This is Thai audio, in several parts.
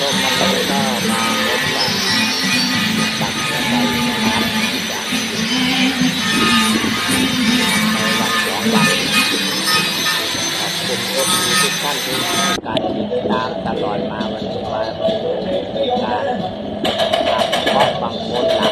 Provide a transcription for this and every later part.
ต้มมันก็เลยก็มาลดลงตักลงไปนะครับจากในวันสองวันขอบคุณเอฟซีทุกท่านที่ให้การติดตามตลอดมาวันนี้มาดูรายการทำเพราะบางคนหล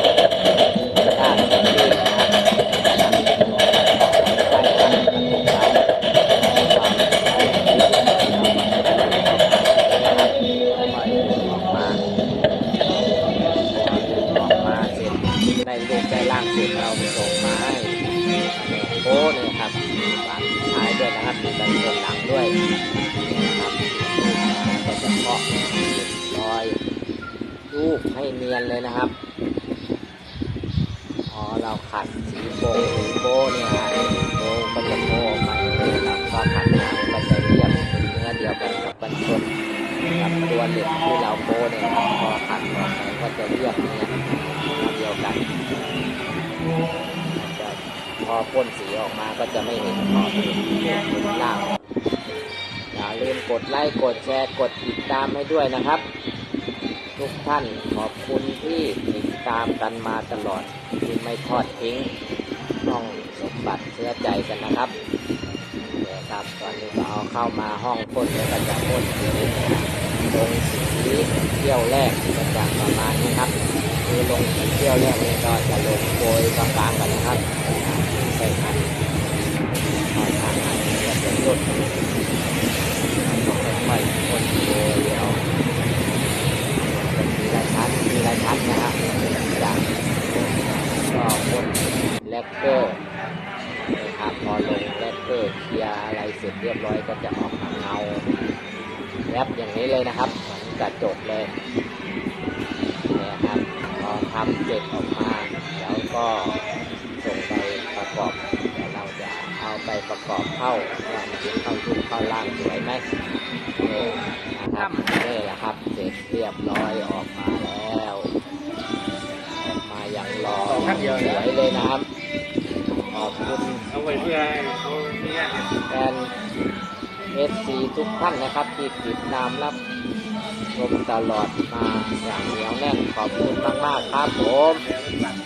ได้ลูกได้ร่างเสร็จเราส่งมาให้โอ้เนี่ยครับฝากท้ายด้วยนะครับมีกันส่วนหลังด้วยนะครับก็จะเคาะรอยลูกให้เนียนเลยนะครับพอเราขัดสีโบสีโบเนี่ยฮะโบมันจะโบออกมาเองนะครับก็ขัดมามันจะเรียบเป็นเนื้อเดียวกันกับบันชนกับตัวเหล็กที่เราโบเนี่ยพอขัดออกไปก็จะเรียบเนียนเดียน พอพ่นสีออกมาก็จะไม่เห็นขอบเห็นล่างอย่าลืมกดไลค์กดแชร์กดติดตามให้ด้วยนะครับ ทุกท่านขอบคุณที่ติดตามกันมาตลอดที่ไม่ทอดทิ้งน้องสมบัติเชื่อใจกันนะครับเนี่ยครับตอนนี้ก็เอาเข้ามาห้องพ่นแล้วก็จะพ่นสีลงสีเที่ยวแรกก็จะประมาณนี้ครับ คือลงสีเที่ยวแรกนี่ยก็จะลงโปรยกลางๆกันนะครับใส่ขันทอดทางขันก็จะยดค่อยๆพ่นโปรยเอาเป็นทีละชั้นทีละชั้นนะครับจากก็พ่นแลกเกอร์นะครับพอลงแลกเกอร์เคลียร์อะไรเสร็จเรียบร้อยก็จะออกมาเงาแรปอย่างนี้เลยนะครับเหมือนกระจกเลยเนี่ยครับพอ ทำเสร็จออกมา แล้วก็ส่งไปประกอบเราจะเอาไปประกอบเข้าว่ามันเข้ารูปเข้าร่างสวยไหมนี่นะครับนี่แหละครับ เสร็จเรียบร้อยออกมาแล้วออกมาอย่างรอสวยเลยนะครับขอบคุณเอาไว้เพื่อให้เขาเนี่ยแฟนเอฟซีทุกท่านนะครับที่ติดตามรับ ชมตลอดมาอย่างเหนียวแน่นขอบคุณมาก ๆ ครับผม